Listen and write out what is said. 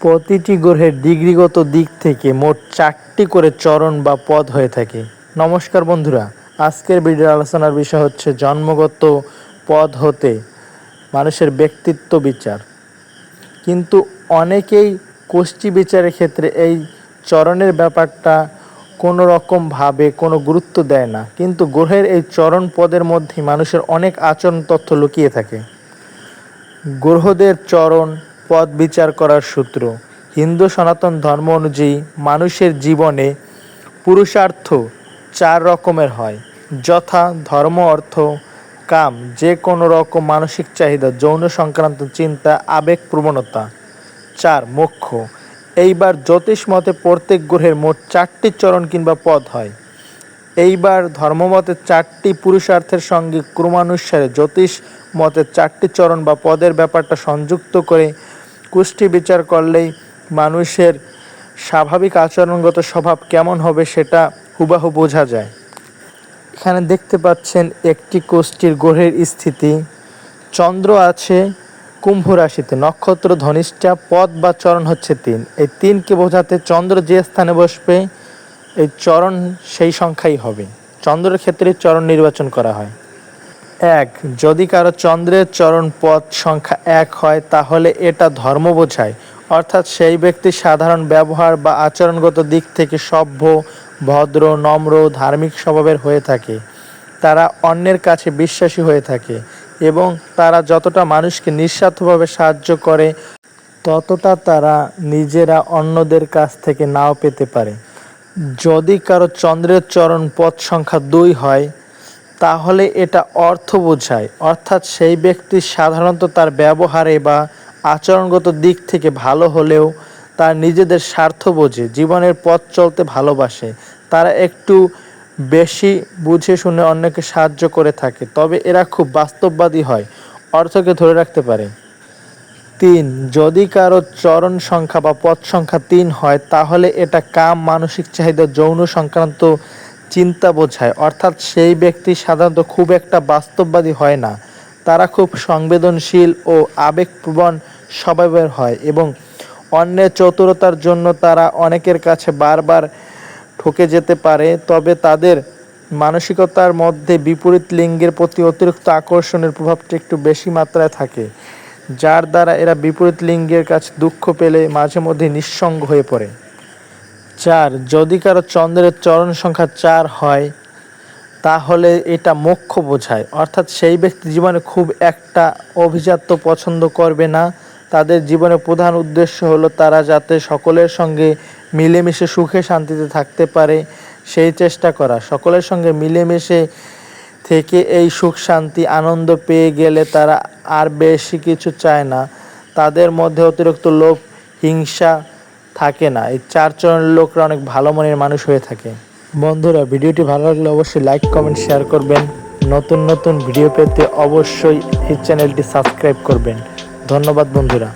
প্রতিটি গ্রহের ডিগ্রিগত দিক থেকে মোট চারটি করে চরণ বা পদ হয়ে থাকে। নমস্কার বন্ধুরা, আজকের ভিডিওর আলোচনার বিষয় হচ্ছে জন্মগত পদ হতে মানুষের ব্যক্তিত্ব বিচার। কিন্তু অনেকেই কোষ্ঠী বিচারের ক্ষেত্রে এই চরণের ব্যাপারটা কোনো রকমভাবে কোনো গুরুত্ব দেয় না। কিন্তু গ্রহের এই চরণ পদের মধ্যে মানুষের অনেক আচরণ তথ্য লুকিয়ে থাকে। গ্রহদের চরণ পদ বিচার করার সূত্র। হিন্দু সনাতন ধর্ম অনুযায়ী মানুষের জীবনে পুরুষার্থ চার রকমের হয়। যথা ধর্ম, অর্থ, কাম, যে কোনো রকম মানসিক চাহিদা, যৌন সংক্রান্ত চিন্তা, আবেগ প্রবণতা। চার, মোক্ষ। এইবার জ্যোতিষ মতে প্রত্যেক গ্রহের মোট চারটি চরণ কিংবা পদ হয়। এইবার ধর্মমতে চারটি পুরুষার্থের সঙ্গে ক্রমানুসারে জ্যোতিষ মতে চারটি চরণ বা পদের ব্যাপারটা সংযুক্ত করে কুষ্টি বিচার করলেই মানুষের স্বাভাবিক আচরণগত স্বভাব কেমন হবে সেটা হুবাহু বোঝা যায়। এখানে দেখতে পাচ্ছেন একটি কোষ্ঠীর গ্রহের স্থিতি। চন্দ্র আছে, কুম্ভ রাশিতে। নক্ষত্র ধনিষ্ঠা, পদ বা চরণ হচ্ছে তিন। এই তিনকে বোঝাতে চন্দ্র যে স্থানে বসবে, এই চরণ সেই সংখ্যাই হবে। চন্দ্রের ক্ষেত্রে চরণ নির্বাচন করা হয়। এক, যদি কারও চন্দ্রের চরণ পথ সংখ্যা এক হয়, তাহলে এটা ধর্ম বোঝায়। অর্থাৎ সেই ব্যক্তি সাধারণ ব্যবহার বা আচরণগত দিক থেকে সভ্য, ভদ্র, নম্র, ধার্মিক স্বভাবের হয়ে থাকে। তারা অন্যের কাছে বিশ্বাসী হয়ে থাকে এবং তারা যতটা মানুষকে নিঃস্বার্থভাবে সাহায্য করে, ততটা তারা নিজেরা অন্যদের কাছ থেকে নাও পেতে পারে। যদি কারও চন্দ্রের চরণ পথ সংখ্যা দুই হয় তাহলে এটা অর্থ বোঝায়। অর্থাৎ সেই ব্যক্তি সাধারণত তার ব্যবহারে বা আচরণগত দিক থেকে ভালো হলেও তার নিজেদের স্বার্থ বোঝে, জীবনের পথ চলতে ভালোবাসে। তারা একটু বেশি বুঝে শুনে অন্যকে সাহায্য করে থাকে, তবে এরা খুব বাস্তববাদী হয়। অর্থকে ধরে রাখতে পারে। তিন, যদি কারও চরণ সংখ্যা বা পথ সংখ্যা তিন হয়, তাহলে এটা কাম, মানসিক চাহিদা, যৌন সংক্রান্ত চিন্তা বোঝায়। অর্থাৎ সেই ব্যক্তি সাধারণত খুব একটা বাস্তববাদী হয় না। তারা খুব সংবেদনশীল ও আবেগপ্রবণ স্বভাবের হয় এবং অন্যের চতুরতার জন্য তারা অনেকের কাছে বারবার ঠকে যেতে পারে, তবে তাদের মানসিকতার মধ্যে বিপরীত লিঙ্গের প্রতি অতিরিক্ত আকর্ষণের প্রভাবটা একটু বেশি মাত্রায় থাকে, যার দ্বারা এরা বিপরীত লিঙ্গের কাছে দুঃখ পেলে মাঝে মধ্যে নিঃসঙ্গ হয়ে পড়ে। চার। যদি কারও চন্দ্রের চরণ সংখ্যা চার হয়, তাহলে এটা মোক্ষ বোঝায়। অর্থাৎ সেই ব্যক্তি জীবনে খুব একটা অভিজাত্য পছন্দ করবে না। তাদের জীবনের প্রধান উদ্দেশ্য হলো তারা যাতে সকলের সঙ্গে মিলেমিশে সুখে শান্তিতে থাকতে পারে, সেই চেষ্টা করা। সকলের সঙ্গে মিলেমিশে থেকে এই সুখ, শান্তি, আনন্দ পেয়ে গেলে তারা আর বেশি কিছু চায় না। তাদের মধ্যে অতিরিক্ত লোভ, হিংসা থাকে না। এই চার চরণের লোকরা অনেক ভালো মনের মানুষ হয়ে থাকে। বন্ধুরা, ভিডিওটি ভালো লাগলে অবশ্যই লাইক কমেন্ট শেয়ার করবেন। নতুন নতুন ভিডিও পেতে অবশ্যই এই চ্যানেলটি সাবস্ক্রাইব করবেন। ধন্যবাদ বন্ধুরা।